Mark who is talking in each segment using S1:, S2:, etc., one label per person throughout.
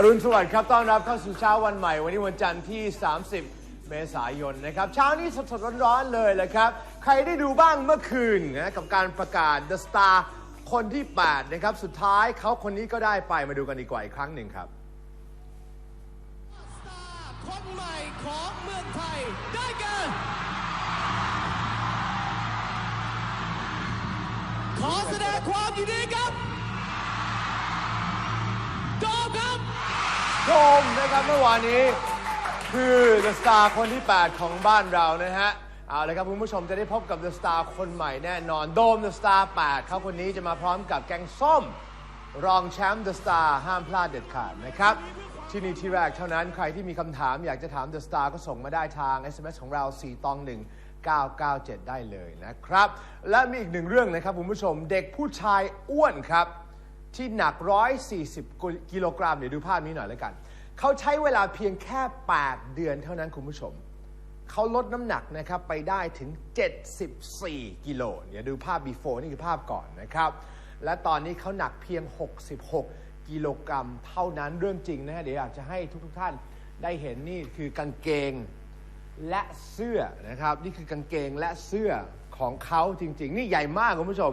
S1: อรุณสวัสดิ์ครับ ต้อนรับเข้าสู่เช้าวันใหม่ วันนี้วันจันทร์ที่ 30 เมษายนนะครับ เช้านี้สดๆร้อนๆเลยแหละครับ ใครได้ดูบ้างเมื่อคืนนะกับการประกาศ The Star คนที่ 8 นะครับ สุดท้ายเขาคนนี้ก็ได้ไปมาดูกันดีกว่าอีกครั้งหนึ่งครับ
S2: ใหม่ของเมืองไทย ได้แก่ขอแสดงความยินดีครับโดมครับ
S1: โดมนะครับเมื่อวานนี้ คือ The Star คนที่ 8 ของบ้านเรานะฮะ เอาเลยครับคุณผู้ชมจะได้พบกับ The Star คนใหม่แน่นอน โดม The Star 8เขาคนนี้จะมาพร้อมกับแกงส้ม รองแชมป์ The Star ห้ามพลาดเด็ดขาดนะครับ ที่นี่ที่แรกเท่านั้นใครที่มีคำถามอยากจะถาม The Star ก็ส่งมาได้ทาง SMS ของเรา 4 ตอง 1 997 ได้เลยนะครับ และมีอีกหนึ่งเรื่องนะครับคุณผู้ชมเด็กผู้ชายอ้วนครับ ที่หนัก 140 กิโลกรัมเดี๋ยวดูภาพนี้หน่อยแล้วกัน เขาใช้เวลาเพียงแค่ 8 เดือนเท่านั้นคุณผู้ชม เขาลดน้ำหนักนะครับไปได้ถึง 74 กิโลเดี๋ยวดูภาพ before นี่คือภาพก่อนนะครับ และตอนนี้เขาหนักเพียง 66 กิโลกรัมเท่านั้นเรื่องจริงนะฮะเดี๋ยวอยากจะให้ทุกๆท่านได้เห็นนี่คือกางเกงและเสื้อนะครับ นี่คือกางเกงและเสื้อของเขาจริง ๆ นี่ใหญ่มากคุณผู้ชม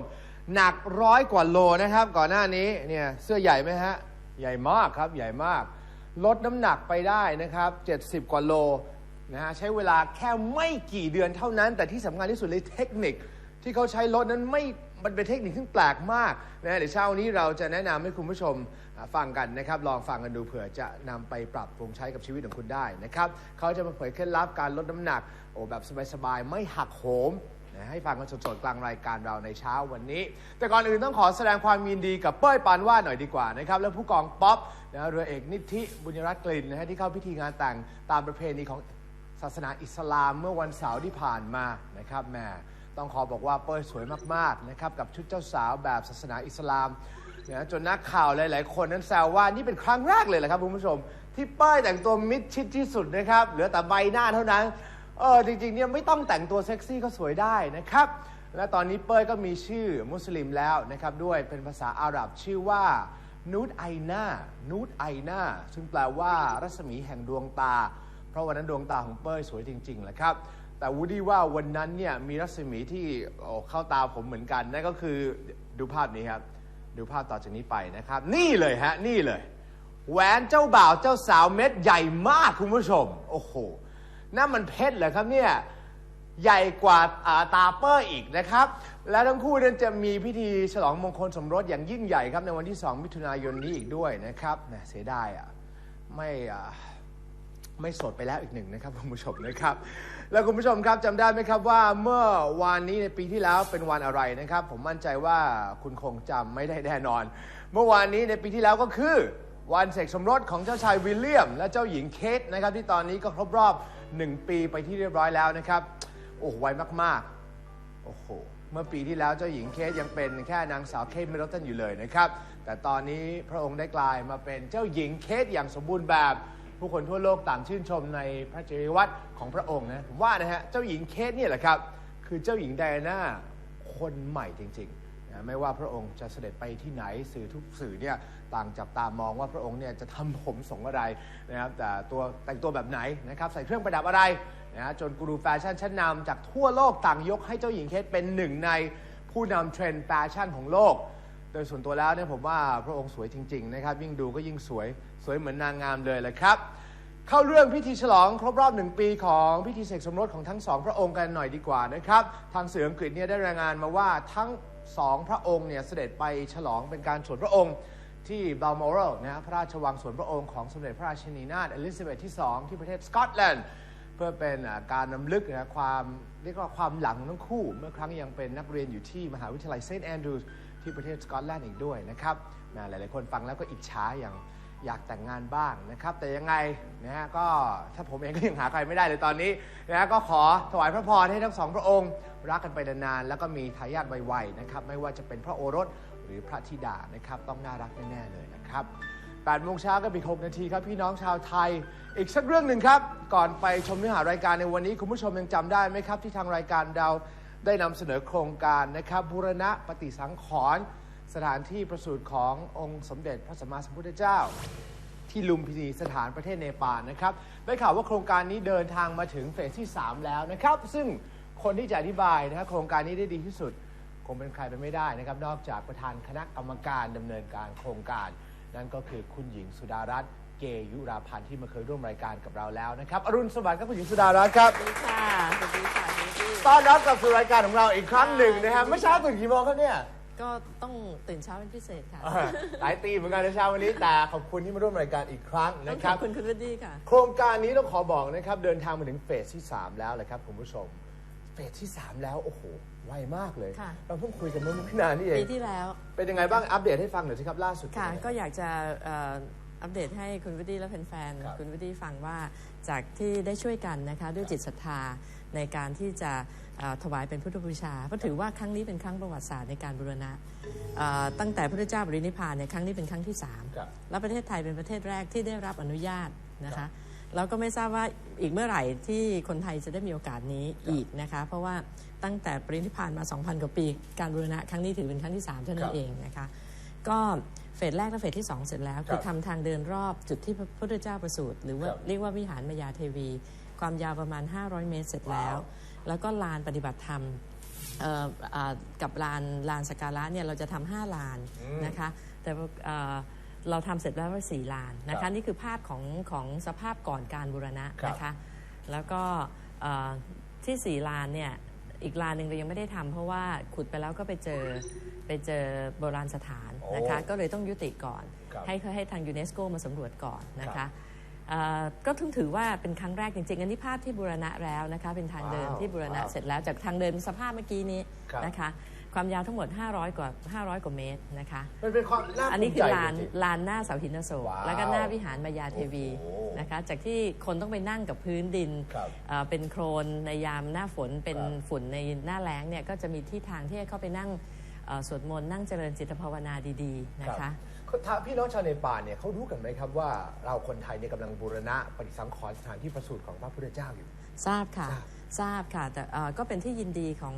S1: หนักร้อยกว่าโลนะครับ ก่อนหน้านี้เนี่ยเสื้อใหญ่ไหมฮะใหญ่มากครับใหญ่มาก ลดน้ำหนักไปได้นะครับ 70 กว่าโลนะฮะใช้เวลาแค่ไม่กี่เดือนเท่านั้น แต่ที่สำคัญที่สุดเลยเทคนิคที่เขาใช้ลดนั้นไม่ มันเป็นเทคนิคที่แปลกมากนะเดี๋ยวเช้านี้เราจะแนะนำให้คุณผู้ชมฟังกันนะครับ ลองฟังกันดูเผื่อจะนำไปปรับปรุงใช้กับชีวิตของคุณได้นะครับเขาจะมาเผยเคล็ดลับการลดน้ำหนักโอ้แบบสบายๆไม่หักโหมนะให้ฟังกันสดๆกลางรายการเราในเช้าวันนี้ แต่ก่อนอื่นต้องขอแสดงความยินดีกับเป้ยปานวาดหน่อยดีกว่านะครับ และผู้กองป๊อปนะเรือเอกนิธิบุญรัตน์กลิ่นนะฮะที่เข้าพิธีงานแต่งตามประเพณีของศาสนาอิสลามเมื่อวันเสาร์ที่ผ่านมานะครับแหม ต้องขอบอกว่าเป้ยสวยมากๆนะครับกับชุดเจ้าสาวแบบศาสนาอิสลามนะจนนักข่าวหลาย ๆ คนนั้นแซวว่านี่เป็นครั้งแรกเลยแหละครับคุณผู้ชม ที่เป้ยแต่งตัวมิดชิดที่สุดนะครับ เหลือแต่ใบหน้าเท่านั้นเออจริง ๆ เนี่ยไม่ต้องแต่งตัวเซ็กซี่ก็สวยได้นะครับ และตอนนี้เป้ยก็มีชื่อมุสลิมแล้วนะครับด้วยเป็นภาษาอาหรับชื่อว่านูตไอนานูตไอนาซึ่งแปลว่ารัศมีแห่งดวงตา เพราะวันนั้นดวงตาของเป้ยสวยจริงๆแหละครับ แต่วูดดี้ว่าวันนั้นเนี่ยมีรัศมีที่โอ้เข้าตาผมเหมือนกันนั่นก็คือดูภาพนี้ครับ ดูภาพต่อจากนี้ไปนะครับ นี่เลยฮะ นี่เลย แหวนเจ้าบ่าวเจ้าสาวเม็ดใหญ่มากคุณผู้ชม โอ้โหนั่นมันเพชรเหรอครับเนี่ยใหญ่กว่าาตาเปอร์อีกนะครับ และทั้งคู่นั้นจะมีพิธีฉลองมงคลสมรสอย่างยิ่งใหญ่ครับ ในวันที่ 2 มิถุนายนนี้อีกด้วยนะครับแหมเสียดายอะไม่ไม่สดไปแล้วอีกหนึ่งนะครับคุณผู้ชมนะครับ แล้วคุณผู้ชมครับจำได้ไหมครับว่าเมื่อวานนี้ในปีที่แล้วเป็นวันอะไรนะครับ ผมมั่นใจว่าคุณคงจำไม่ได้แน่นอน เมื่อวานนี้ในปีที่แล้วก็คือ วันเสกสมรสของเจ้าชายวิลเลียม และเจ้าหญิงเคทนะครับที่ตอนนี้ก็ครบรอบ 1 ปีไปที่เรียบร้อยแล้วนะครับ โอ้โหไวมากๆโอ้โหเมื่อปีที่แล้วเจ้าหญิงเคทยังเป็นแค่นางสาวเคทมิดเดิลตันอยู่เลยนะครับ แต่ตอนนี้พระองค์ได้กลายมาเป็นเจ้าหญิงเคทอย่างสมบูรณ์แบบ ผู้คนทั่วโลกต่างชื่นชมในพระจริยวัตรของพระองค์นะผมว่านะฮะเจ้าหญิงเคทเนี่ยแหละครับ คือเจ้าหญิงไดอาน่าคนใหม่จริงๆนะไม่ว่าพระองค์จะเสด็จไปที่ไหนสื่อทุกสื่อเนี่ยต่างจับตามองว่าพระองค์เนี่ยจะทำผมทรงอะไรนะครับแต่ตัวแต่งตัวแบบไหนนะครับใส่เครื่องประดับอะไรนะจนกูรูแฟชั่นชั้นนำจากทั่วโลกต่างยกให้เจ้าหญิงเคทเป็นหนึ่งในผู้นำเทรนด์แฟชั่นของโลก ดยส่วนตัวแล้วเนี่ยผมว่าพระองค์สวยจริง ๆ นะครับ ยิ่งดูก็ยิ่งสวยสวยเหมือนนางงามเลยแหละครับเข้าเรื่องพิธีฉลองครบรอบหนึ่งปีของพิธีเสกสมรสของทั้งสองพระองค์กันหน่อยดีกว่านะครับ ทางสื่ออังกฤษเนี่ยได้รายงานมาว่าทั้งสองพระองค์เนี่ยเสด็จไปฉลองเป็นการสวนพระองค์ที่บัลมอรัลนะพระราชวังสวนพระองค์ของสมเด็จพระราชินีนาถเอลิซาเบธที่ 2 ที่ประเทศสกอตแลนด์ เพื่อเป็นการนำลึกนะความเรียกว่าความหลังของทั้งคู่ เมื่อครั้งยังเป็นนักเรียนอยู่ที่มหาวิทยาลัยเซนต์แอนดรูว์ ที่ประเทศสกอตแลนด์อีกด้วยนะครับนะหลาย ๆ คนฟังแล้วก็อิจฉาอย่างอยากแต่งงานบ้างนะครับ แต่ยังไงนะฮะก็ถ้าผมเองก็ยังหาใครไม่ได้เลยตอนนี้นะฮะก็ขอถวายพระพรให้ทั้งสองพระองค์ รักกันไปนานๆแล้วก็มีทายาทไวๆนะครับไม่ว่าจะเป็นพระโอรสหรือพระธิดานะครับต้องน่ารักแน่ๆเลยนะครับ8โมงเช้าก็อีก 6 นาทีครับ พี่น้องชาวไทย อีกสักเรื่องหนึ่งครับ ก่อนไปชมเนื้อหารายการในวันนี้ คุณผู้ชมยังจำได้ไหมครับ ที่ทางรายการเรา ได้นำเสนอโครงการนะครับบูรณะปฏิสังขรณ์สถานที่ประสูติขององค์สมเด็จพระสัมมาสัมพุทธเจ้า ที่ลุมพินีสถานประเทศเนปาลนะครับได้ข่าวว่าโครงการนี้เดินทางมาถึงเฟสที่ 3 แล้วนะครับ ซึ่งคนที่จะอธิบายนะครับโครงการนี้ได้ดีที่สุด คงเป็นใครไปไม่ได้นะครับ นอกจากประธานคณะกรรมการดำเนินการโครงการ นั่นก็คือคุณหญิงสุดารัตน์ เกยุราพันธ์ที่มาเคยร่วมรายการกับเราแล้วนะครับ อรุณสวัสดิ์ครับคุณหญิงสุดารัตน์ครับ
S3: สวัสดีค่ะสวัสดีค่ะสวัสดี
S1: ต้อนรับกลับสู่รายการของเราอีกครั้งหนึ่งนะครับเมื่อเช้าตื่นกี่โมงครับเนี่ย
S3: ก็ต้องตื่นเช้าเป็นพิเศษค่ะ
S1: อ่าหลายตีเหมือนกันในเช้าวันนี้แต่ขอบคุณที่มาร่วมรายการอีกครั้ง
S3: ต้อ
S1: นะ
S3: ง
S1: ค
S3: ข
S1: รั
S3: อบ บคุณคุณวดดี้ค่ะ
S1: โครงการนี้ต้องขอบอกนะครับเดินทางมาถึงเฟสที่ 3 แล้วเลยครับคุณผู้ชม เฟสที่ 3 แล้วโอ้โหไวมากเลย
S3: ค่ะ
S1: เราเพิ่งคุยกันเมื่อไม่นานนี่เอ
S3: ปี
S1: ง
S3: ที่แล้ว
S1: เป็นยังไงบ้างอัปเดตให้ฟังหน่อยสิครับล่าสุด
S3: ค่ะ
S1: เป็นยังไง
S3: ก็อยากจะเอ่อ อัปเดตให้คุณวดดี้และแฟน
S1: ครับ
S3: ๆคุณวดดี้ฟังว่าจากที่ได้ช่วยกันนะคะด้วยจิตศรัทธาในการที่จะเอ่อถวายเป็นพุทธบูชาเพราะถือว่าครั้งนี้เป็นครั้งประวัติศาสตร์ในการบูรณะเอ่อตั้งแต่พระพุทธเจ้าบรินิพพานเนี่ยครั้งนี้เป็นครั้งที่สาม
S1: ครับ
S3: และประเทศไทยเป็นประเทศแรกที่ได้รับอนุญาตนะ
S1: ครั
S3: คะ
S1: บ
S3: แล้วก็ไม่ทราบว่าอีกเมื่อไหร่ที่คนไทยจะได้มีโอกาสนี้อีกนะคะ เพราะว่าตั้งแต่ปรินิพพานมา 2,000 กว่าปี การบูรณะครั้งนี้ถือเป็นครั้งที่ 3 เท่านั้
S1: ครั
S3: น
S1: บ
S3: เองนะคะ ก็ เฟสแรกและเฟสที่ 2 เสร็จแล้ว คือทำทางเดินรอบจุดที่พระพุทธเจ้าประสูติหรือว่า
S1: ครับ
S3: เรียกว่าวิหารมายาเทวี ความยาวประมาณ 500 เมตรเสร็จแล้ว
S1: ว้าว
S3: แล้วก็ลานปฏิบัติธรรมเอ่ออ่ากับลานลานสักการะเนี่ยเราจะทำห้าลานนะคะ แต่ว่าเอ่อเราทำเสร็จแล้วว่าสี่ลานนะ
S1: ครั
S3: คะ
S1: บ
S3: นี่คือภาพของของสภาพก่อนการบูรณะ
S1: ครับ
S3: นะคะแล้วก็เอ่อที่สี่ลานเนี่ยอีกลานหนึ่งเรายังไม่ได้ทำเพราะว่าขุดไปแล้วก็ไปเจอ ไปเจอโบราณสถานนะคะ
S1: โอ้
S3: ก็เลยต้องยุติก่อน
S1: ครับ
S3: ให้ให้ทางยูเนสโกมาสำรวจก่อนนะ
S1: ครั
S3: คะ
S1: บ
S3: เอ่อก็ถึงถือว่าเป็นครั้งแรกจริงๆ อันนี้ภาพที่บูรณะแล้วนะคะ เป็นทางเดิน
S1: ว้าว
S3: ที่บูรณะ
S1: ว้าว
S3: เสร็จแล้วจากทางเดินสภาพเมื่อกี้นี้
S1: ครับ
S3: นะคะ ความยาวทั้งหมด 500 กว่า 500 กว่าเมตรนะคะ
S1: มันเป็นความน่า
S3: อันนี้
S1: ภูมิ
S3: คือ
S1: ใจ
S3: ลาน
S1: จริง
S3: ลานหน้าเสาหินอโศก
S1: ว้าว
S3: แล้วก็หน้าวิหารมายาเทวี
S1: โอ้โห
S3: นะคะ จากที่คนต้องไปนั่งกับพื้นดิน
S1: ครับ
S3: เอ่อเป็นโครนในยามหน้าฝนเป็น
S1: ครับ
S3: ฝุ่นในหน้าแล้งเนี่ยก็จะมีที่ทางที่ให้เข้าไปนั่ง เอ่อสวดมนต์นั่งเจริญจิตภาวนาดีๆนะ
S1: ครั
S3: คะ
S1: บถ้าพี่น้องชาวเนปาลเนี่ยเขารู้กันไหมครับว่าเราคนไทยเนี่ยกำลังบูรณะปฏิสังขรณ์สถานที่ประสูติของพระพุทธเจ้าอยู่
S3: ทราบค่ะ
S1: ทราบ
S3: ทราบค่ะ แต่เอ่อก็เป็นที่ยินดีของ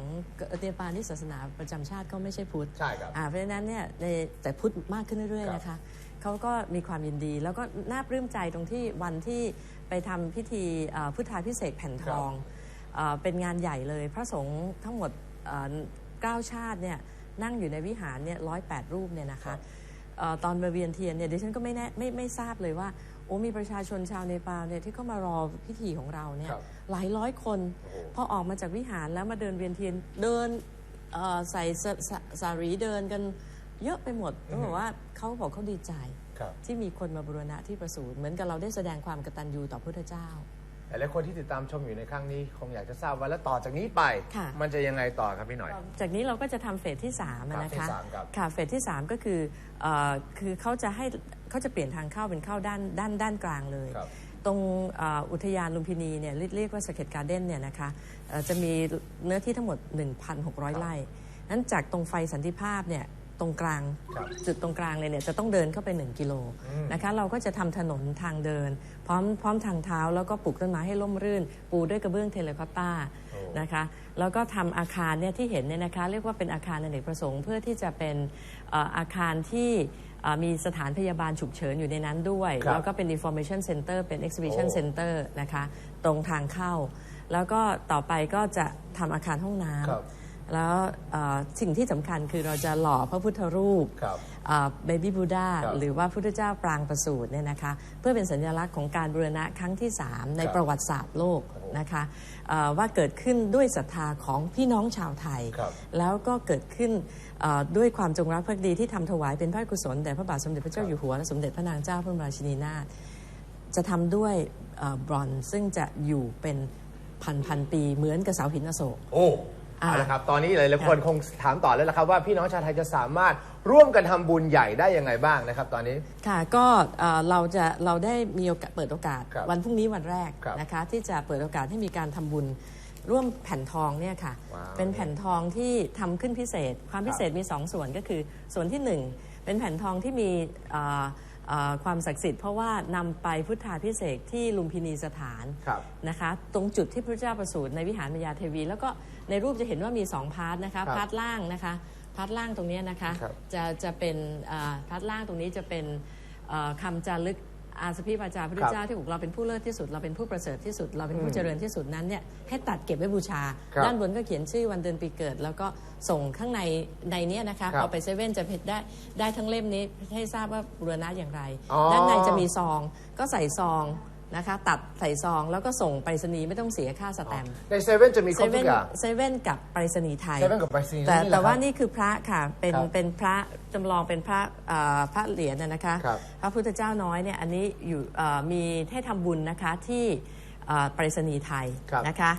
S3: เนปาลนี่ศาสนาประจำชาติก็ไม่ใช่พุทธ
S1: ใช่ครับ
S3: อ่าเพราะฉะนั้นเนี่ยในแต่พุทธมากขึ้นเรื่อย
S1: ครับ
S3: ๆ นะคะ เขาก็มีความยินดี แล้วก็น่าปลื้มใจตรงที่วันที่ไปทำพิธีเอ่อพุทธาพิเศษกแผ่นทองเอ่อเป็นงานใหญ่เลย พระสงฆ์ทั้งหมดเอ่อเก้าชาติเนี่ย นั่งอยู่ในวิหารเนี่ยร้อยแปดรูปเนี่ยนะคะเอ่อตอนมาเวียนเทียนเนี่ยดิฉันก็ไม่แน่ไม่ไม่ทราบเลยว่าโอ้มีประชาชนชาวเนปาลเนี่ยที่เข้ามารอพิธีของเราเนี่ย
S1: ครับ
S3: หลายร้อยคน
S1: โอ้โห
S3: พอออกมาจากวิหารแล้วมาเดินเวียนเทียนเดินเอ่อใส่สสสารีเดินกันเยอะไปหมดต้องบอกว่าเขาบอกเขาดีใจ
S1: ครับ
S3: ที่มีคนมาบูรณะที่ประสูติเหมือนกับเราได้แสดงความกตัญญูต่อพุทธเจ้า
S1: หลายๆคนที่ติดตามชมอยู่ในครั้งนี้ คงอยากจะทราบว่าแล้วต่อจากนี้ไป
S3: ค่ะ
S1: มันจะยังไงต่อครับพี่หน่อย
S3: จากนี้เราก็จะทำเฟสที่3อะ
S1: ครับ
S3: นะ
S1: เฟส
S3: คะ
S1: สามครับ
S3: ค่ะเฟสที่ 3 ก็คือเอ่อคือเขาจะให้เขาจะเปลี่ยนทางเข้าเป็นเข้าด้านด้านด้านกลางเลย
S1: ครับ
S3: ตรงเอ่ออุทยานลุมพินีเนี่ยเรียกเรียกว่าสเก็ตการ์เด้นเนี่ยนะคะเอ่อจะมีเนื้อที่ทั้งหมด 1,600 ไร่นั้นจากตรงไฟสันติภาพเนี่ย ตรงกลาง
S1: ครับ
S3: จุดตรงกลางเลยเนี่ยจะต้องเดินเข้าไป 1 กิโลนะคะเราก็จะทำถนนทางเดิน พร้อมพร้อมทางเท้าแล้วก็ปลูกต้นไม้ให้ร่มรื่น ปูด้วยกระเบื้องเทเลคอตตา
S1: โอ้
S3: นะคะแล้วก็ทำอาคารเนี่ยที่เห็นเนี่ยนะคะเรียกว่าเป็นอาคารอเนกประสงค์เพื่อที่จะเป็นเอ่ออาคารที่เอ่อมีสถานพยาบาลฉุกเฉินอยู่ในนั้นด้วย
S1: ครับ
S3: แล้วก็เป็น information center เป็น exhibition
S1: โอ้
S3: center นะคะตรงทางเข้า แล้วก็ต่อไปก็จะทำอาคารห้องน้
S1: ครับำ
S3: แล้วเอ่อสิ่งที่สำคัญคือเราจะหล่อพระพุทธรูป
S1: ครับ
S3: เบบี้บูดา
S1: ครับ
S3: หรือว่าพุทธเจ้าปรางประสูติเนี่ยนะคะเพื่อเป็นสัญลักษณ์ของการบูรณะครั้งที่ 3 ใน
S1: ครับ
S3: ประวัติศาสตร์โลกนะคะเอ่อว่าเกิดขึ้นด้วยศรัทธาของพี่น้องชาวไทย
S1: ครับ
S3: แล้วก็เกิดขึ้นเอ่อด้วยความจงรักภักดีที่ทำถวายเป็นพระกุศลแด่พระบาทสมเด็จพระเจ้าอยู่หัวและสมเด็จพระนางเจ้าพระบรมราชินีนาถจะทำด้วยบรอนซ์ซึ่งจะอยู่เป็นพันพันๆปีเหมือนกับเสาหินอโศก
S1: โอ้
S3: อ่า
S1: เอาละครับ ตอนนี้หลายๆคนคงถามต่อแล้วละครับว่าพี่น้องชาวไทยจะสามารถร่วมกันทำบุญใหญ่ได้ยังไงบ้างนะครับ ตอนนี้
S3: ค่ะก็เอ่อเราจะเราได้มีโอกาสเปิดโอกาส
S1: ครับ
S3: วันพรุ่งนี้วันแรก
S1: ครับ
S3: นะคะ ที่จะเปิดโอกาสให้มีการทำบุญร่วมแผ่นทองเนี่ยค่ะ
S1: ว้าว
S3: เป็นแผ่นทองที่ทำขึ้นพิเศษ ความพิเศษมี 2 ส่วนก็คือส่วนที่ 1 เป็นแผ่นทองที่มีเอ่อเอ่อความศักดิ์สิทธิ์เพราะว่านำไปพุทธาพิเศษกที่ลุมพินีสถาน
S1: ครับ
S3: นะคะ ตรงจุดที่พระเจ้าประสูติในวิหารมยาเทวี แล้วก็ ในรูปจะเห็นว่ามีสองพาร์ทนะคะ
S1: ครับ
S3: พาร์ทล่างนะคะพาร์ทล่างตรงเนี้ยนะคะ
S1: ครับ
S3: จะจะเป็นอ่าพาร์ทล่างตรงนี้จะเป็นเอ่อคำจารึกอาสพิวาจาพระพุทธเจ้าที่บอกเราเป็นผู้เลิศที่สุด เราเป็นผู้ประเสริฐที่สุด เราเป็นผู้เจริญที่สุดนั้นเนี่ยให้ตัดเก็บไว้บูชา
S1: ครับ
S3: ด้านบนก็เขียนชื่อวันเดือนปีเกิด แล้วก็ส่งข้างในในเนี้ยนะคะ
S1: ครับ
S3: เอาไปเซเว่นจะเพชรได้ได้ทั้งเล่มนี้ให้ทราบว่าบูรณะอย่างไร
S1: อ๋อ
S3: ด้านในจะมีซองก็ใส่ซอง นะคะตัดใส่ซองแล้วก็ส่งไปรษณีย์ไม่ต้องเสียค่าสแตมป์
S1: ในเซเว่นจะมีค
S3: เซ
S1: รบทุ
S3: เว่
S1: ก
S3: น
S1: อย่าง
S3: เซเว่นกับไปรษณีย์ไทย
S1: เซเว่นกับไปรษณีย์
S3: แต่
S1: นี่แหละ
S3: แต่ว่า
S1: ครับ
S3: นี่คือพระค่ะเป็น
S1: ครับ
S3: เป็นพระจำลองเป็นพระเอ่อพระเหรียญน่ะนะคะ
S1: ครับ
S3: พระพุทธเจ้าน้อยเนี่ยอันนี้อยู่เอ่อมีให้ทำบุญนะคะที่เอ่อไปรษณีย์ไทย
S1: ครับ
S3: นะคะ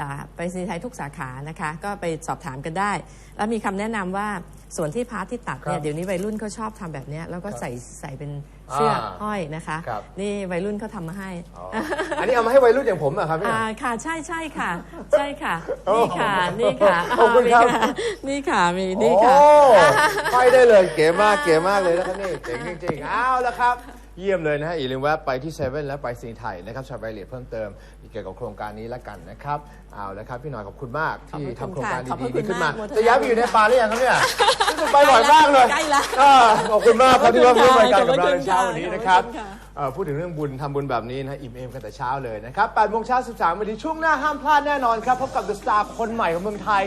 S3: อ่าไปรษณีย์ไทยทุกสาขานะคะก็ไปสอบถามกันได้ แล้วมีคำแนะนำว่า ส่วนที่พาร์ทที่ตัดเนี่
S1: ครั
S3: ย
S1: บ
S3: เดี๋ยวนี้วัยรุ่นเขาชอบทำแบบเนี้ยแล้วก็ใส่ใส่เป็นเสื้ออาห้อยนะคะ
S1: ครับ
S3: นี่วัยรุ่นเขาทำมาให้
S1: อ๋ออันนี้เอามาให้วัยรุ่นอย่างผมเหรอะครับเนี่ย
S3: อ่าค่ะใช่ใช่ค่ะ ใช่ค่ะ
S1: โอ้
S3: นี่ค่ะนี่ค่ะ
S1: ขอบคุณครับา
S3: นี่ค่ะมีนี่ค่ะ
S1: โอ้ไปได้เลยเก๋มากเก๋มากเลยนะครับนี่เจ๋งจริงๆเอาละครับ เยี่ยมเลยนะฮะอย่าลืมแวะไปที่เซเว่นและไปซีไทยนะครับชาวรายละเอียดเพิ่มเติมเกี่ยวกับโครงการนี้ละกันนะครับเอาละครับพี่หน่อยขอบคุณมากที่
S3: ขอบพระคุณ
S1: ทำโครงการ
S3: ค่ะ
S1: ดีๆ
S3: ขอบพระคุ
S1: นี้
S3: ณ
S1: ขึ้นมาา
S3: กโมทนา
S1: จะย้ายไปอยู่ในป่าหรือยังครับเนี่ยไปบ่อยมากเลย
S3: ใกล้แล้ว
S1: อ่าขอบคุณมากครับที่มาร่วมรายการกับเรา
S3: ขอบ
S1: ใน
S3: คุณ
S1: เช้า
S3: ค่ะ
S1: วันนี้นะครับ
S3: ขอบคุณค่ะ
S1: เอ่อพูดถึงเรื่องบุญทำบุญแบบนี้นะอิ่มเอมกันแต่เช้าเลยนะครับ8โมงเช้า13วันนี้ช่วงหน้าห้ามพลาดแน่นอนครับพบกับ The Star คนใหม่ของเมืองไทย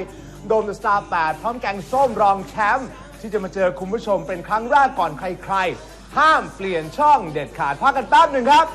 S1: โดม The Star 8พร้อมแกงส้มรองแชมป์ที่จะมาเจอคุณผู้ชมเป็นครั้งแรกก่อนใครๆ ห้ามเปลี่ยนช่องเด็ดขาดพักกันแป๊บหนึ่งครับ